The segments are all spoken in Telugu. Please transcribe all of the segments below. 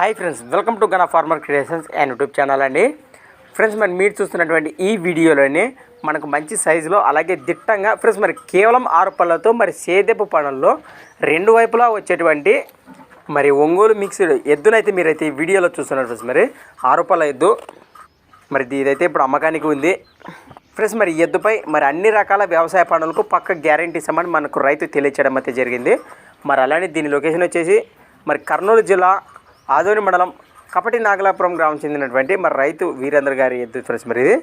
Hi friends welcome to Gana farmer creations and YouTube channel అండి. ఫ్రెండ్స్ మరి మీరు చూస్తున్నటువంటి ఈ వీడియోలోని మనకు మంచి సైజులో అలాగే దిట్టంగా ఫ్రెండ్స్ మరి కేవలం ఆరు పళ్ళతో మరి సేదెపు పళ్ళల్లో రెండు వైపులా వచ్చేటువంటి మరి ఒంగోలు మిక్స్డ్ ఎద్దునైతే మీరైతే ఈ వీడియోలో చూస్తున్నారు ఫ్రెండ్స్ మరి ఆరు పళ్ళ ఎద్దు. మరి ఇదైతే ఇప్పుడు అమ్మకానికి ఉంది. ఫ్రెండ్స్ మరి ఎద్దుపై మరి అన్ని రకాల వ్యవసాయ పనులకు పక్క గ్యారంటీ ఇస్తామని మనకు రైతు తెలియచేయడం అయితే జరిగింది. మరి అలానే దీని లొకేషన్ వచ్చేసి మరి కర్నూలు జిల్లా ఆదోని మండలం కపటి నాగలాపురం గ్రామం చెందినటువంటి మరి రైతు వీరేంద్ర గారి ఎద్దు ఫ్రెండ్స్ మరి ఇది.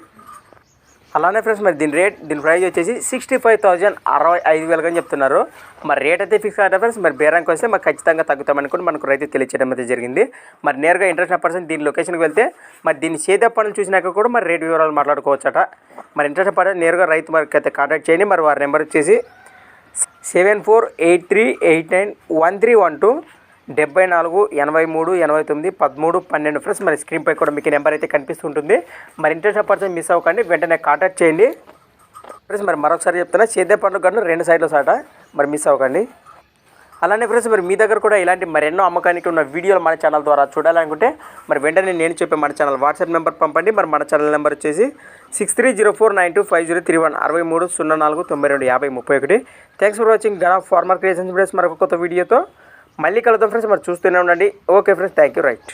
అలానే ఫ్రెండ్స్ మరి దీని రేట్ దీని ప్రైస్ వచ్చేసి సిక్స్టీ ఫైవ్ థౌజండ్ అరవై ఐదు వేలుగా చెప్తున్నారు. మరి రేట్ అయితే ఫిక్స్ కాదు ఫ్రెండ్స్ మరి బేరానికి వస్తే మాకు ఖచ్చితంగా తగ్గుతామని కూడా మనకు రైతు తెలియచేయడం అయితే జరిగింది. మరి నేరుగా ఇంట్రెస్ట్ పర్సన్ దీని లొకేషన్కి వెళ్తే మరి దీన్ని చేదే పనులు చూసినాక కూడా మరి రేట్ వివరాలు మాట్లాడుకోవచ్చట. మరి ఇంట్రెస్ట్ పర్సన్ నేరుగా రైతు మరికి అయితే కాంటాక్ట్ చేయండి. మరి వారి నెంబర్ వచ్చేసి seven four eight three eight nine one three one two డెబ్బై నాలుగు ఎనభై మూడు ఎనభై తొమ్మిది పదమూడు పన్నెండు. ఫ్రెండ్స్ మరి స్క్రీన్పై కూడా మీకు నెంబర్ అయితే కనిపిస్తుంటుంది. మరి ఇంట్రెస్ట్ పర్సన్ మిస్ అవ్వకండి. వెంటనే కాంటాక్ట్ చేయండి. ఫ్రెండ్స్ మరి మరొకసారి చెప్తున్నా సేద్య పండుగ కన్నా రెండు సైడ్లో సాట మరి మిస్ అవ్వకండి. అలానే ఫ్రెండ్స్ మరి మీ దగ్గర కూడా ఇలాంటి మరెన్నో అమ్మకానికి ఉన్న వీడియోలు మన ఛానల్ ద్వారా చూడాలనుకుంటే మరి వెంటనే నేను చెప్పే మన ఛానల్ వాట్సాప్ నెంబర్ పంపండి. మరి మన ఛానల్ నెంబర్ వచ్చేసి six three zero four nine two five zero three one అరవై మూడు సున్నా నాలుగు తొంభై రెండు యాభై ముప్పై ఒకటి. Thanks for watching Gana farmer creations friends మరొక కొత్త వీడియోతో మళ్ళీ కలుద్దాం ఫ్రెండ్స్ మరి చూస్తూనే ఉండండి. Okay friends thank you right